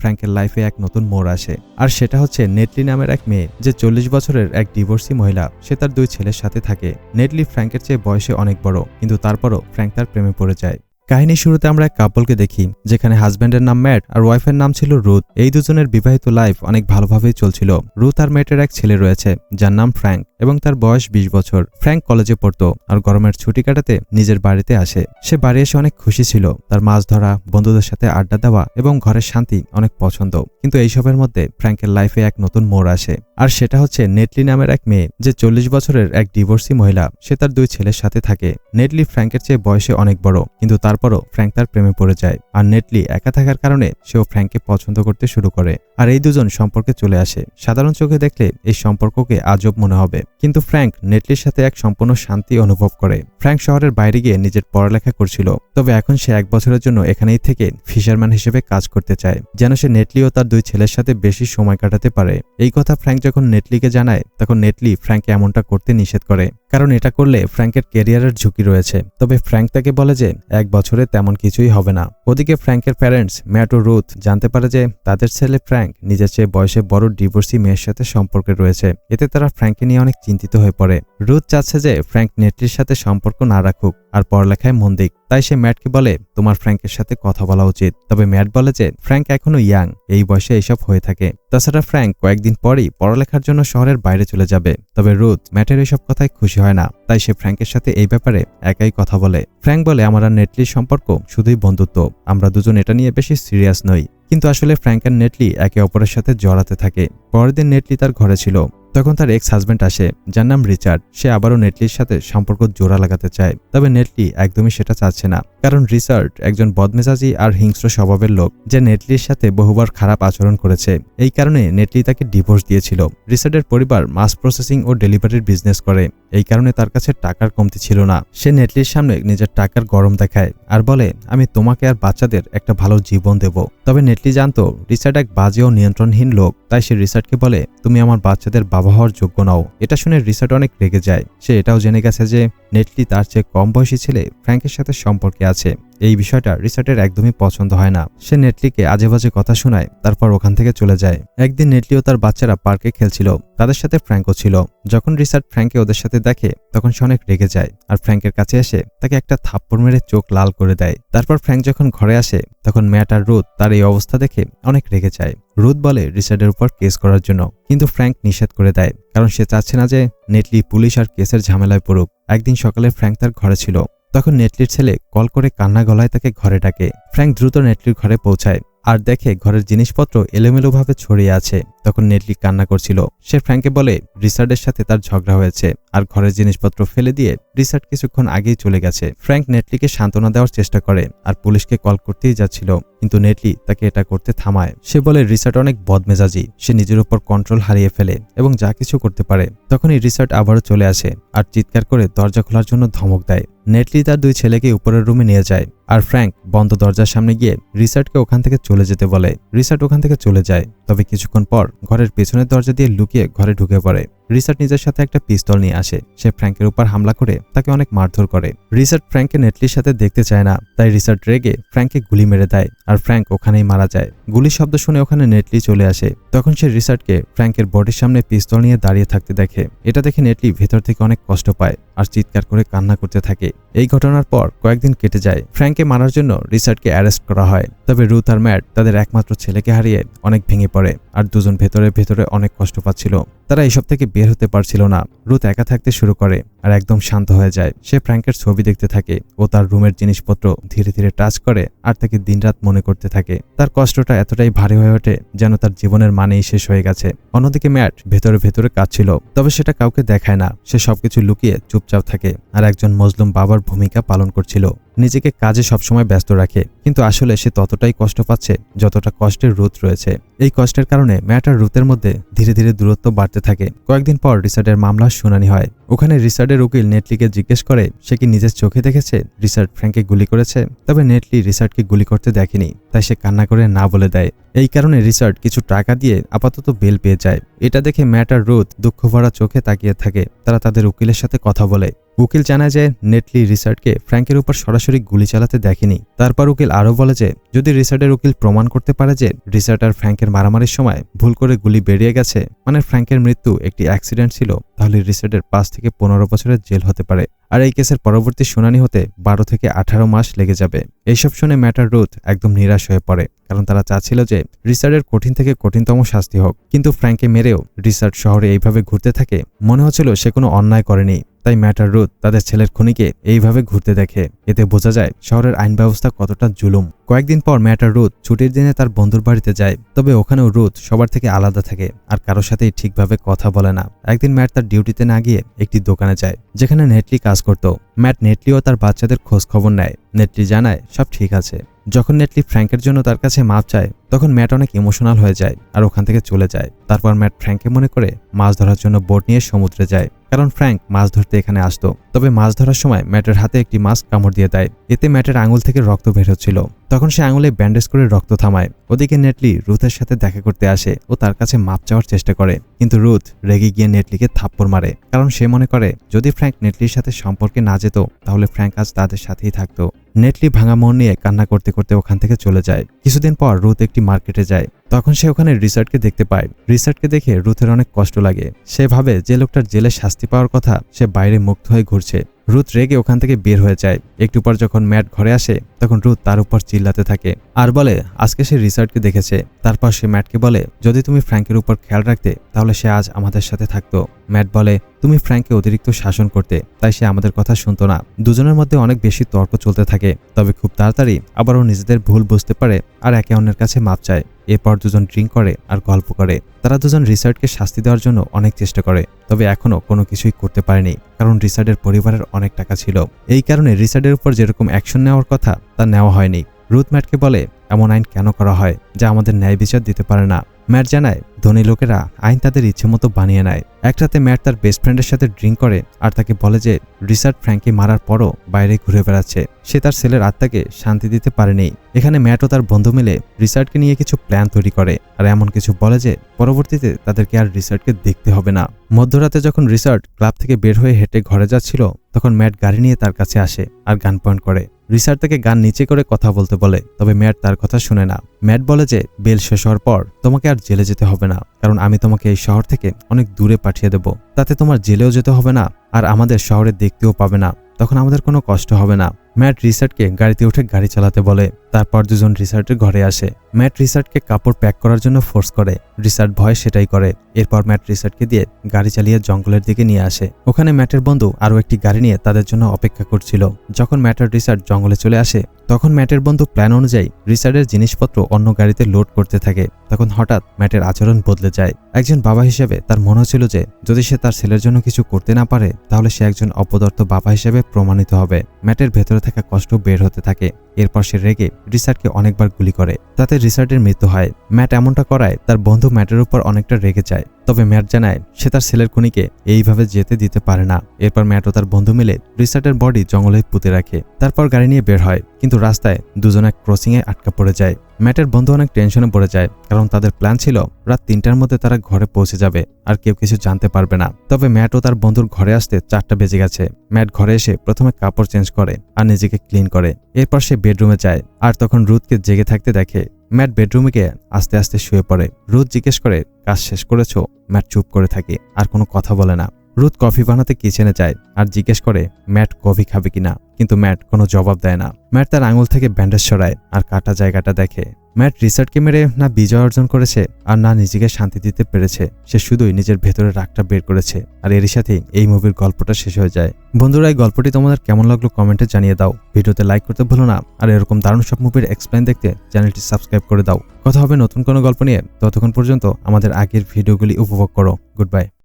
ফ্র্যাঙ্কের লাইফে এক নতুন মোড় আসে। আর সেটা হচ্ছে নেটলি নামের এক মেয়ে, যে চল্লিশ বছরের এক ডিভোর্সি মহিলা, সে তার দুই ছেলের সাথে থাকে। নেটলি ফ্র্যাঙ্কের চেয়ে বয়সে অনেক বড়, কিন্তু তারপরও ফ্র্যাঙ্ক তার প্রেমে পড়ে যায়। কাহিনীর শুরুতে আমরা এক কাপলকে দেখি, যেখানে হাজব্যান্ডের নাম ম্যাট আর ওয়াইফের নাম ছিল রুথ। এই দুজনের বিবাহিত লাইফ অনেক ভালোভাবেই চলছিল। রুথ আর ম্যাটের এক ছেলে রয়েছে, যার নাম ফ্র্যাঙ্ক এবং তার বয়স ২০ বছর। ফ্র্যাঙ্ক কলেজে পড়তো আর গরমের ছুটি কাটাতে নিজের বাড়িতে আসে। সে বাড়ি এসে অনেক খুশি ছিল। তার মাছ ধরা, বন্ধুদের সাথে আড্ডা দেওয়া এবং ঘরের শান্তি অনেক পছন্দ। কিন্তু এইসবের মধ্যে ফ্র্যাঙ্কের লাইফে এক নতুন মোড় আসে। আর সেটা হচ্ছে নেটলি নামের এক মেয়ে যে চল্লিশ বছরের এক ডিভোর্সি মহিলা, সে তার দুই ছেলের সাথে থাকে। নেটলি ফ্র্যাঙ্কের চেয়ে বয়সে অনেক বড়, কিন্তু তারপরও ফ্র্যাঙ্ক তার প্রেমে পড়ে যায়। আর নেটলি একা থাকার কারণে সেও ফ্র্যাঙ্ককে পছন্দ করতে শুরু করে। আর এই দুজন সম্পর্কে চলে আসে। সাধারণ চোখে দেখলে এই সম্পর্ককে আজব মনে হবে। কিন্তু ফ্র্যাঙ্ক নেটলির সাথে এক সম্পূর্ণ শান্তি অনুভব করে। ফ্র্যাঙ্ক শহরের বাইরে গিয়ে নিজের পড়ালেখা করছিল। তবে এখন সে এক বছরের জন্য এখানেই থেকে ফিশারম্যান হিসেবে কাজ করতে চায়। যেন সে নেটলি ও তার দুই ছেলের সাথে বেশি সময় কাটাতে পারে। এই কথা ফ্র্যাঙ্ক যখন নেটলিকে জানায়, তখন নেটলি ফ্র্যাঙ্ককে এমনটা করতে নিষেধ করে। কারণ এটা করলে ফ্র্যাঙ্কের কেরিয়ারের ঝুঁকি রয়েছে। তবে ফ্র্যাঙ্ক তাকে বলে যে, এক বছরে তেমন কিছুই হবে না। ওদিকে ফ্র্যাঙ্কের প্যারেন্টস ম্যাট ও রুথ জানতে পারে যে, তাদের ছেলে ফ্র্যাঙ্ক নিজের চেয়ে বয়সে বড় ডিভোর্সি মেয়ের সাথে সম্পর্কে রয়েছে। এতে তারা ফ্র্যাঙ্ককে নিয়ে অনেক চিন্তিত হয়ে পড়ে। রুথ চাচ্ছে যে ফ্র্যাঙ্ক নেটলির সাথে সম্পর্ক না রাখুক আর পড়ালেখায় মন দিক। তাই সে ম্যাটকে বলে, তোমার ফ্র্যাঙ্কের সাথে কথা বলা উচিত। তবে ম্যাট বলে যে, ফ্র্যাঙ্ক এখনও ইয়াং, এই বয়সে এসব হয়ে থাকে। তাছাড়া ফ্র্যাঙ্ক কয়েকদিন পরেই পড়ালেখার জন্য শহরের বাইরে চলে যাবে। তবে রুথ ম্যাটের এসব কথায় খুশি হয় না। তাই সে ফ্র্যাঙ্কের সাথে এই ব্যাপারে একাই কথা বলে। ফ্র্যাঙ্ক বলে, আমার আর নেটলির সম্পর্ক শুধুই বন্ধুত্ব। আমরা দুজন এটা নিয়ে বেশি সিরিয়াস নই। কিন্তু আসলে ফ্র্যাঙ্ক আর নেটলি একে অপরের সাথে জড়াতে থাকে। পরের দিন নেটলি তার ঘরে ছিল। তখন তার এক্স হাজব্যান্ড আসে, যার নাম রিচার্ড। সে আবারও নেটলির সাথে সম্পর্ক জোড়া লাগাতে চায়, তবে নেটলি একদমই সেটা চাচ্ছে না। কারণ রিচার্ড একজন বদমেজাজি আর হিংস্র স্বভাবের লোক, যে নেটলির সাথে বহুবার খারাপ আচরণ করেছে। এই কারণে নেটলি তাকে ডিভোর্স দিয়েছিল। রিচার্ডের পরিবার মাস প্রসেসিং ও ডেলিভারির বিজনেস করে। এই কারণে তার কাছে টাকার কমতি ছিল না। সে নেটলির সামনে নিজের টাকার গরম দেখায় আর বলে, আমি তোমাকে আর বাচ্চাদের একটা ভালো জীবন দেব। তবে নেটলি জানতো, রিচার্ড এক বাজে ও নিয়ন্ত্রণহীন লোক। তাই সে রিচার্ডকে বলে, তুমি আমার বাচ্চাদের বাবা হওয়ার যোগ্য নাও। এটা শুনে রিসার্ট অনেক রেগে যায়। সে এটাও জেনে গেছে যে নেটলি তার চেয়ে কম বয়সী ছেলে ফ্র্যাঙ্কের সাথে সম্পর্কে আছে। এই বিষয়টা রিচার্ডের একদমই পছন্দ হয় না। সে নেটলিকে আজে বাজে কথা শোনায়, তারপর ওখান থেকে চলে যায়। একদিন নেটলি ও তার বাচ্চারা পার্কে খেলছিল, তাদের সাথে ফ্র্যাঙ্কও ছিল। যখন রিচার্ড ফ্র্যাঙ্কে ওদের সাথে দেখে, তখন সে অনেক রেগে যায়, আর ফ্র্যাঙ্কের কাছে এসে তাকে একটা থাপ্পড় মেরে চোখ লাল করে দেয়। তারপর ফ্র্যাঙ্ক যখন ঘরে আসে, তখন ম্যাট আর রুথ তার এই অবস্থা দেখে অনেক রেগে যায়। রুথ বলে রিচার্ডের উপর কেস করার জন্য, কিন্তু ফ্র্যাঙ্ক নিষেধ করে দেয়, কারণ সে চাচ্ছে না যে নেটলি পুলিশ আর কেসের ঝামেলায় পড়ুক। একদিন সকালে ফ্র্যাঙ্ক তার ঘরে ছিল। তখন নেটলির ছেলে কল করে কান্না গলায় তাকে ঘরে ডাকে। ফ্র্যাঙ্ক দ্রুত নেটলির ঘরে পৌঁছায়। আর দেখে ঘরের জিনিসপত্র এলোমেলোভাবে ছড়িয়ে আছে। তখন নেটলি কান্না করছিল। সে ফ্র্যাঙ্কে বলে রিসার্ডের সাথে তার ঝগড়া হয়েছে আর ঘরের জিনিসপত্র ফেলে দিয়ে রিসার্ড কিছুক্ষণ আগেই চলে গেছে। ফ্র্যাঙ্ক নেটলিকে সান্ত্বনা দেওয়ার চেষ্টা করে আর পুলিশকে কল করতেই যাচ্ছিল। কিন্তু নেটলি তাকে এটা করতে থামায়। সে বলে রিসার্ট অনেক বদমেজাজি। সে নিজের উপর কন্ট্রোল হারিয়ে ফেলে এবং যা কিছু করতে পারে। তখনই রিসার্ট আবারও চলে আসে আর চিৎকার করে দরজা খোলার জন্য ধমক দেয়। নেটলি তার দুই ছেলেকে উপরের রুমে নিয়ে যায়। আর ফ্র্যাঙ্ক বন্ধ দরজার সামনে গিয়ে রিসার্টকে ওখান থেকে চলে যেতে বলে। রিসার্ট ওখান থেকে চলে যায়, তবে কিছুক্ষণ পর ঘরের পেছনের দরজা দিয়ে লুকিয়ে ঘরে ঢুকে পড়ে। রিসার্ট নিজের সাথে একটা পিস্তল নিয়ে আসে। সে ফ্র্যাঙ্কের উপর হামলা করে, তাকে অনেক মারধর করে। রিসার্ট ফ্র্যাঙ্ককে নেটলির সাথে দেখতে চায় না, তাই রিসার্ট রেগে ফ্র্যাঙ্ককে গুলি মেরে দেয় আর ফ্র্যাঙ্ক ওখানেই মারা যায়। গুলির শব্দ শুনে ওখানে নেটলি চলে আসে। তখন সে রিসার্টকে ফ্র্যাঙ্কের বডির সামনে পিস্তল নিয়ে দাঁড়িয়ে থাকতে দেখে। এটা দেখে নেটলি ভেতর থেকে অনেক কষ্ট পায় আর চিৎকার করে কান্না করতে থাকে। এই ঘটনার পর কয়েকদিন কেটে যায়। ফ্র্যাঙ্ককে মারার জন্য রিসার্টকে অ্যারেস্ট করা হয়। তবে রুথ আর ম্যাট তাদের একমাত্র ছেলেকে হারিয়ে অনেক ভেঙে পড়ে। আর দুজন ভেতরে ভেতরে অনেক কষ্ট পাচ্ছিল। তারা এসব থেকে বের হতে পারছিল না। রুথ একা থাকতে শুরু করে আর একদম শান্ত হয়ে যায়। সে ফ্র্যাঙ্কের ছবি দেখতে থাকে ও তার রুমের জিনিসপত্র ধীরে ধীরে টাচ করে আর তাকে দিনরাত মনে করতে থাকে। তার কষ্টটা এতটাই ভারী হয়ে ওঠে যেন তার জীবনের মানেই শেষ হয়ে গেছে। অন্যদিকে ম্যাট ভেতরে ভেতরে কাঁদছিল। তবে সেটা কাউকে দেখায় না। সে সবকিছু লুকিয়ে চুপচাপ থাকে আর একজন মজলুম বাবার ভূমিকা পালন করছিল। নিজেকে কাজে সবসময় ব্যস্ত রাখে, কিন্তু আসলে সে ততটাই কষ্ট পাচ্ছে যতটা কষ্টের রুথ রয়েছে। এই কষ্টের কারণে ম্যাট আর মধ্যে ধীরে ধীরে দূরত্ব বাড়তে থাকে। কয়েকদিন পর রিসার্টের মামলার শুনানি হয়। ওখানে রিসার্টের উকিল নেটলিকে জিজ্ঞেস করে, সে কি নিজের চোখে দেখেছে রিসার্ট ফ্র্যাঙ্ককে গুলি করেছে? তবে নেটলি রিসার্টকে গুলি করতে দেখেনি, তাই সে কান্না করে না বলে দেয়। এই কারণে রিসার্ট কিছু টাকা দিয়ে আপাতত বেল পেয়ে যায়। এটা দেখে ম্যাট আর রুথ দুঃখ ভরা চোখে তাকিয়ে থাকে। তারা তাদের উকিলের সাথে কথা বলে। উকিল জানায় যে নেটলি রিসার্টকে ফ্র্যাঙ্কের উপর সরাসরি গুলি চালাতে দেখেনি। তারপর উকিল আরও বলে যে, যদি রিসার্টের উকিল প্রমাণ করতে পারে যে রিসার্ট আর ফ্র্যাঙ্কের মারামারির সময় ভুল করে গুলি বেরিয়ে গেছে মানে ফ্র্যাঙ্কের মৃত্যু একটি অ্যাক্সিডেন্ট ছিল, তাহলে রিসার্টের পাঁচ থেকে পনেরো বছরের জেল হতে পারে। আর এই কেসের পরবর্তী শুনানি হতে বারো থেকে আঠারো মাস লেগে যাবে। এইসব শুনে ম্যাটার রুথ একদম নিরাশ হয়ে পড়ে, কারণ তারা চাচ্ছিল যে রিসার্টের কঠিন থেকে কঠিনতম শাস্তি হোক। কিন্তু ফ্র্যাঙ্কে মেরেও রিসার্ট শহরে এইভাবে ঘুরতে থাকে, মনে হচ্ছিল সে কোনো অন্যায় করেনি। তাই ম্যাটার রুথ তাদের ছেলের খুনিকে এইভাবে ঘুরতে দেখে। এতে বোঝা যায় শহরের আইন ব্যবস্থা কতটা জুলুম। কয়েকদিন পর ম্যাটার রুথ ছুটির দিনে তার বন্ধুর বাড়িতে যায়, তবে ওখানেও রুথ সবার থেকে আলাদা থাকে আর কারোর সাথেই ঠিকভাবে কথা বলে না। একদিন ম্যাট তার ডিউটিতে না গিয়ে একটি দোকানে যায়, যেখানে নেটলি কাজ করত। ম্যাট নেটলিও তার বাচ্চাদের খোঁজ খবর নেয়। নেটলি জানায়, সব ঠিক আছে। যখন নেটলি ফ্র্যাঙ্কের জন্য তার কাছে মাপ চায়, তখন ম্যাট অনেক ইমোশনাল হয়ে যায় আর ওখান থেকে চলে যায়। তারপর ম্যাট ফ্র্যাঙ্কে মনে করে মাছ ধরার জন্য বোট নিয়ে সমুদ্রে যায়। কারণ ফ্র্যাঙ্ক মাছ ধরতে এখানে আসতো। তবে মাছ ধরার সময় ম্যাটের হাতে একটি মাছ কামড় দিয়ে দেয়। এতে ম্যাটের আঙুল থেকে রক্ত বের হচ্ছিল। তখন সে আঙুলে ব্যান্ডেজ করে রক্ত থামায়। ওদিকে নেটলি রুথের সাথে দেখা করতে আসে ও তার কাছে মাপ চাওয়ার চেষ্টা করে। কিন্তু রুথ রেগে গিয়ে নেটলিকে থাপ্পড় মারে। কারণ সে মনে করে, যদি ফ্র্যাঙ্ক নেটলির সাথে সম্পর্কে না যেত, তাহলে ফ্র্যাঙ্ক আজ তাদের সাথেই থাকতো। নেটলি ভাঙা মন নিয়ে কান্না করতে করতে ওখান থেকে চলে যায়। কিছুদিন পর রুথ একটি মার্কেটে যায়। তখন সে ওখানে রিসার্টকে দেখতে পায়। রিসার্টকে দেখে রুথের অনেক কষ্ট লাগে। সে ভাবে যে লোকটার জেলে শাস্তি পাওয়ার কথা, সে বাইরে মুক্ত হয়ে ঘুরছে। রুথ রেগে ওখান থেকে বের হয়ে যায়। একটু পর যখন ম্যাট ঘরে আসে, তখন রুথ তার উপর চিল্লাতে থাকে। আর বলে, আজকে সে রিসার্টকে দেখেছে। তারপর সে ম্যাটকে বলে, যদি তুমি ফ্র্যাঙ্কের উপর খেয়াল রাখতে, তাহলে সে আজ আমাদের সাথে থাকতো। ম্যাট বলে তুমি ফ্র্যাঙ্ককে অতিরিক্ত শাসন করতে, তাই সে আমাদের কথা শুনতো না। দুজনের মধ্যে অনেক বেশি তর্ক চলতে থাকে, তবে খুব তাড়াতাড়ি আবারও নিজেদের ভুল বুঝতে পারে আর একে অন্যের কাছে মাপ চায়। এরপর দুজন ড্রিঙ্ক করে আর গল্প করে। তারা দুজন রিসার্টকে শাস্তি দেওয়ার জন্য অনেক চেষ্টা করে, তবে এখনও কোনো কিছুই করতে পারেনি, কারণ রিসার্টের পরিবারের অনেক টাকা ছিল। এই কারণে রিসার্টের উপর যেরকম অ্যাকশন নেওয়ার কথা, তা নেওয়া হয়নি। রুথ ম্যাটকে বলে, এমন আইন কেন করা হয়, যা আমাদের ন্যায় বিচার দিতে পারে না? ম্যাট জানায়, ধনী লোকেরা আইন তাদের ইচ্ছে মতো বানিয়ে নেয়। একটাতে ম্যাট তার বেস্ট ফ্রেন্ডের সাথে ড্রিঙ্ক করে আর তাকে বলে যে রিসার্ট ফ্র্যাঙ্কি মারার পরও বাইরে ঘুরে বেড়াচ্ছে। সে তার ছেলের আত্মাকে শান্তি দিতে পারেনি। এখানে ম্যাট ও তার বন্ধু মিলে রিসার্টকে নিয়ে কিছু প্ল্যান তৈরি করে আর এমন কিছু বলে যে, পরবর্তীতে তাদেরকে আর রিসার্টকে দেখতে হবে না। মধ্যরাতে যখন রিসার্ট ক্লাব থেকে বের হয়ে হেঁটে ঘরে যাচ্ছিল, তখন ম্যাট গাড়ি নিয়ে তার কাছে আসে আর গান পয়েন্ট করে। রিসার্ট তাকে গান নিচে করে কথা বলতে বলে, তবে ম্যাট তার কথা শুনে না। ম্যাট বলে যে, বেল শেষ হওয়ার পর তোমাকে আর জেলে যেতে হবে না, কারণ আমি তোমাকে এই শহর থেকে অনেক দূরে পাঠিয়ে দেব। তাতে তোমার জেলেও যেতে হবে না, আর আমাদের শহরে দেখতেও পাবে না, তখন আমাদের কোনো কষ্ট হবে না। ম্যাট রিসার্টকে গাড়িতে উঠে গাড়ি চালাতে বলে তারপর দুজন রিসার্টের ঘরে আসে। ম্যাট রিসার্টকে কাপড় প্যাক করার জন্য ফোর্স করে। রিসার্ট ভয় সেটাই করে। এরপর ম্যাট রিসার্টকে দিয়ে গাড়ি চালিয়ে জঙ্গলের দিকে নিয়ে আসে। ওখানে ম্যাটের বন্ধু আরও একটি গাড়ি নিয়ে তাদের জন্য অপেক্ষা করছিল। যখন ম্যাটের রিসার্ট জঙ্গলে চলে আসে, তখন ম্যাটের বন্ধু প্ল্যান অনুযায়ী রিসার্টের জিনিসপত্র অন্য গাড়িতে লোড করতে থাকে। তখন হঠাৎ ম্যাটের আচরণ বদলে যায়। একজন বাবা হিসেবে তার মনে হচ্ছিল যে, যদি সে তার ছেলের জন্য কিছু করতে না পারে, তাহলে সে একজন অপদর্থ বাবা হিসেবে প্রমাণিত হবে। ম্যাটের ভেতরে থাকা কষ্ট বের হতে থাকে। এরপর সে রেগে রিসার্টকে অনেকবার গুলি করে। তাতে রিসার্টের মৃত্যু হয়। ম্যাট এমনটা করায় তার বন্ধু ম্যাটের উপর অনেকটা রেগে যায়। তবে ম্যাট জানায়, সে তার ছেলের খুনিকে এইভাবে যেতে দিতে পারে না। এরপর ম্যাট ও তার বন্ধু মিলে রিসার্টের বডি জঙ্গলে পুঁতে রাখে। তারপর গাড়ি নিয়ে বের হয়, কিন্তু রাস্তায় দুজনে ক্রসিংয়ে আটকা পড়ে যায়। ম্যাটের বন্ধু অনেক টেনশনে পড়ে যায়, কারণ তাদের প্ল্যান ছিল, রাত তিনটার মধ্যে তারা ঘরে পৌঁছে যাবে, আর কেউ কিছু জানতে পারবে না। তবে ম্যাট ও তার বন্ধুর ঘরে আসতে চারটা বেজে গেছে। ম্যাট ঘরে এসে প্রথমে কাপড় চেঞ্জ করে আর নিজেকে ক্লিন করে। এরপর সে বেডরুমে যায়, আর তখন রুথকে জেগে থাকতে দেখে ম্যাট বেডরুমে গিয়ে আস্তে আস্তে শুয়ে পড়ে। রুথ জিজ্ঞেস করে, কাজ শেষ করেছ? ম্যাট চুপ করে থাকে, আর কোনো কথা বলে না। রুথ কফি বানাতে কিচেনে যায়, আর জিজ্ঞেস করে, ম্যাট কফি খাবে কিনা? কিন্তু ম্যাট কোনো জবাব দেয় না। ম্যাট তার আঙুল থেকে ব্যান্ডেজ সরায়, আর কাটা জায়গাটা দেখে। ম্যাট রিসার্টকে মেরে না বিজয় অর্জন করেছে আর না নিজেকে শান্তি দিতে পেরেছে, সে শুধুই নিজের ভেতরের রাগটা বের করেছে। আর এরই সাথেই এই মুভির গল্পটা শেষ হয়ে যায়। বন্ধুরা, এই গল্পটি তোমাদের কেমন লাগল কমেন্টে জানিয়ে দাও। ভিডিওতে লাইক করতে ভুলো না। আর এরকম দারুণ সব মুভির এক্সপ্লেন দেখতে চ্যানেলটি সাবস্ক্রাইব করে দাও। কথা হবে নতুন কোনো গল্প নিয়ে। ততক্ষণ পর্যন্ত আমাদের আগের ভিডিওগুলি উপভোগ করো। Good bye